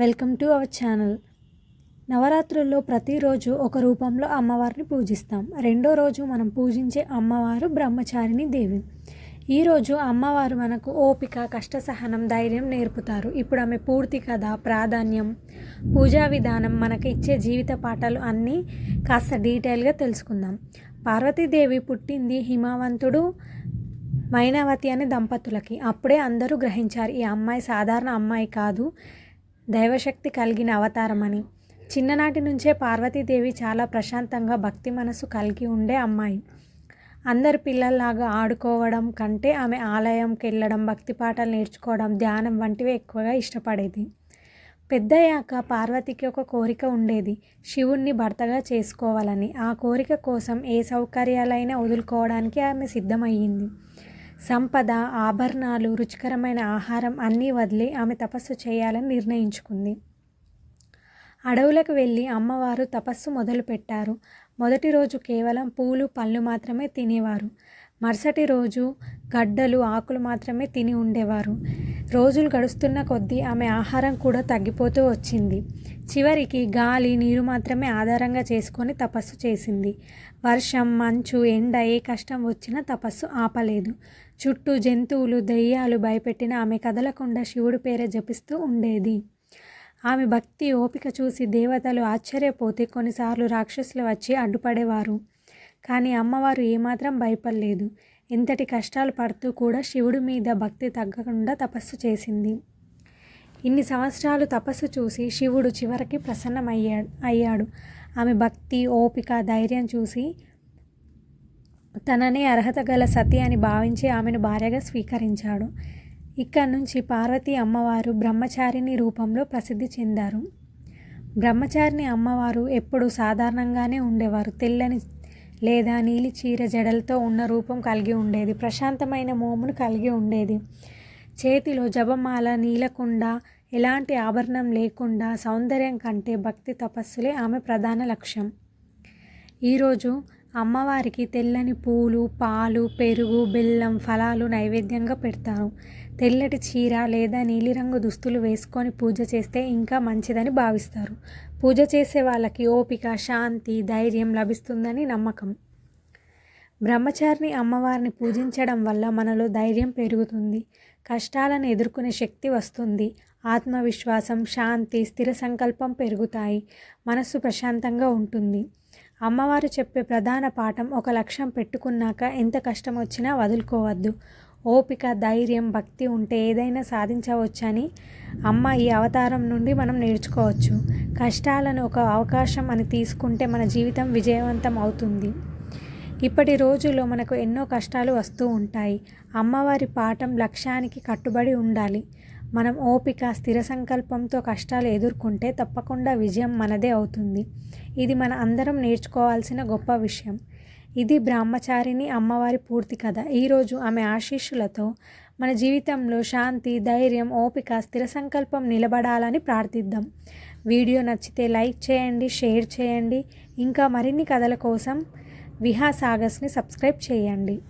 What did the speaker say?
Welcome to our channel. నవరాత్రుల్లో ప్రతిరోజు ఒక రూపంలో అమ్మవారిని పూజిస్తాం. రెండో రోజు మనం పూజించే అమ్మవారు బ్రహ్మచారిణి దేవి. ఈరోజు అమ్మవారు మనకు ఓపిక కష్టసహనం ధైర్యం నేర్పుతారు. ఇప్పుడు ఆమె పూర్తి కథ ప్రాధాన్యం పూజా విధానం మనకు ఇచ్చే జీవిత పాఠాలు అన్నీ కాస్త డీటెయిల్గా తెలుసుకుందాం. పార్వతీదేవి పుట్టింది హిమవంతుడు మైనావతి అనే దంపతులకి. అప్పుడే అందరూ గ్రహించారు ఈ అమ్మాయి సాధారణ అమ్మాయి కాదు. దైవశక్తి కలిగిన అవతారం అని చిన్ననాటి నుంచే పార్వతీదేవి చాలా ప్రశాంతంగా భక్తి మనసు కలిగి ఉండే అమ్మాయి. అందరి పిల్లల్లాగా ఆడుకోవడం కంటే ఆమె ఆలయంకి వెళ్ళడం భక్తి పాటలు నేర్చుకోవడం ధ్యానం వంటివి ఎక్కువగా ఇష్టపడేది. పెద్దయ్యాక పార్వతికి ఒక కోరిక ఉండేది. శివుణ్ణి భర్తగా చేసుకోవాలని. ఆ కోరిక కోసం ఏ సౌకర్యాలైనా వదులుకోవడానికి ఆమె సిద్ధమయ్యింది. సంపద ఆభరణాలు రుచికరమైన ఆహారం అన్నీ వదిలి ఆమె తపస్సు చేయాలని నిర్ణయించుకుంది. అడవులకు వెళ్ళి అమ్మవారు తపస్సు మొదలుపెట్టారు మొదటి రోజు కేవలం పూలు పళ్ళు మాత్రమే తినేవారు. మరుసటి రోజు గడ్డలు ఆకులు మాత్రమే తిని ఉండేవారు. రోజులు గడుస్తున్న కొద్దీ ఆమె ఆహారం కూడా తగ్గిపోతూ వచ్చింది. చివరికి గాలి నీరు మాత్రమే ఆధారంగా చేసుకొని తపస్సు చేసింది. వర్షం మంచు ఎండ ఏ కష్టం వచ్చినా తపస్సు ఆపలేదు. చుట్టూ జంతువులు దెయ్యాలు భయపెట్టిన ఆమె కదలకుండా శివుడి పేరే జపిస్తూ ఉండేది. ఆమె భక్తి ఓపిక చూసి దేవతలు ఆశ్చర్యపోతే కొన్నిసార్లు రాక్షసులు వచ్చి అడ్డుపడేవారు. కానీ అమ్మవారు ఏమాత్రం భయపడలేదు. ఎంతటి కష్టాలు పడుతూ కూడా శివుడి మీద భక్తి తగ్గకుండా తపస్సు చేసింది. ఇన్ని సంవత్సరాలు తపస్సు చూసి శివుడు చివరికి ప్రసన్నమయ్యాడు అయ్యాడు. ఆమె భక్తి ఓపిక ధైర్యం చూసి తననే అర్హత గల సతి అని భావించి ఆమెను భార్యగా స్వీకరించాడు. ఇక్కడ నుంచి పార్వతీ అమ్మవారు బ్రహ్మచారిణి రూపంలో ప్రసిద్ధి చెందారు. బ్రహ్మచారిణి అమ్మవారు ఎప్పుడు సాధారణంగానే ఉండేవారు. తెల్లని లేదా నీలి చీర జడలతో ఉన్న రూపం కలిగి ఉండేది ప్రశాంతమైన మోమును కలిగి ఉండేది. చేతిలో జపమాల నీలకుండ ఎలాంటి ఆభరణం లేకుండా సౌందర్యం కంటే భక్తి తపస్సులే ఆమె ప్రధాన లక్ష్యం. ఈరోజు అమ్మవారికి తెల్లని పూలు పాలు పెరుగు బెల్లం ఫలాలు నైవేద్యంగా పెడతారు. తెల్లటి చీర లేదా నీలిరంగు దుస్తులు వేసుకొని పూజ చేస్తే ఇంకా మంచిదని భావిస్తారు. పూజ చేసే వాళ్ళకి ఓపిక శాంతి ధైర్యం లభిస్తుందని నమ్మకం. బ్రహ్మచారిని అమ్మవారిని పూజించడం వల్ల మనలో ధైర్యం పెరుగుతుంది. కష్టాలను ఎదుర్కొనే శక్తి వస్తుంది. ఆత్మవిశ్వాసం శాంతి స్థిర సంకల్పం పెరుగుతాయి. మనస్సు ప్రశాంతంగా ఉంటుంది. అమ్మవారు చెప్పే ప్రధాన పాఠం ఒక లక్ష్యం పెట్టుకున్నాక ఎంత కష్టం వచ్చినా వదులుకోవద్దు. ఓపిక ధైర్యం భక్తి ఉంటే ఏదైనా సాధించవచ్చని అమ్మ ఈ అవతారం నుండి మనం నేర్చుకోవచ్చు. కష్టాలను ఒక అవకాశం అని తీసుకుంటే మన జీవితం విజయవంతం అవుతుంది. ఇప్పటి రోజుల్లో మనకు ఎన్నో కష్టాలు వస్తూ ఉంటాయి. అమ్మవారి పాఠం లక్ష్యానికి కట్టుబడి ఉండాలి. మనం ఓపిక స్థిర సంకల్పంతో కష్టాలు ఎదుర్కొంటే తప్పకుండా విజయం మనదే అవుతుంది. ఇది మన అందరం నేర్చుకోవాల్సిన గొప్ప విషయం. ఇది బ్రహ్మచారిని అమ్మవారి పూర్తి కథ. ఈరోజు ఆమె ఆశీస్సులతో మన జీవితంలో శాంతి ధైర్యం ఓపిక స్థిర సంకల్పం నిలబడాలని ప్రార్థిద్దాం. వీడియో నచ్చితే లైక్ చేయండి షేర్ చేయండి. ఇంకా మరిన్ని కథల కోసం విహా సాగస్ని సబ్స్క్రైబ్ చేయండి.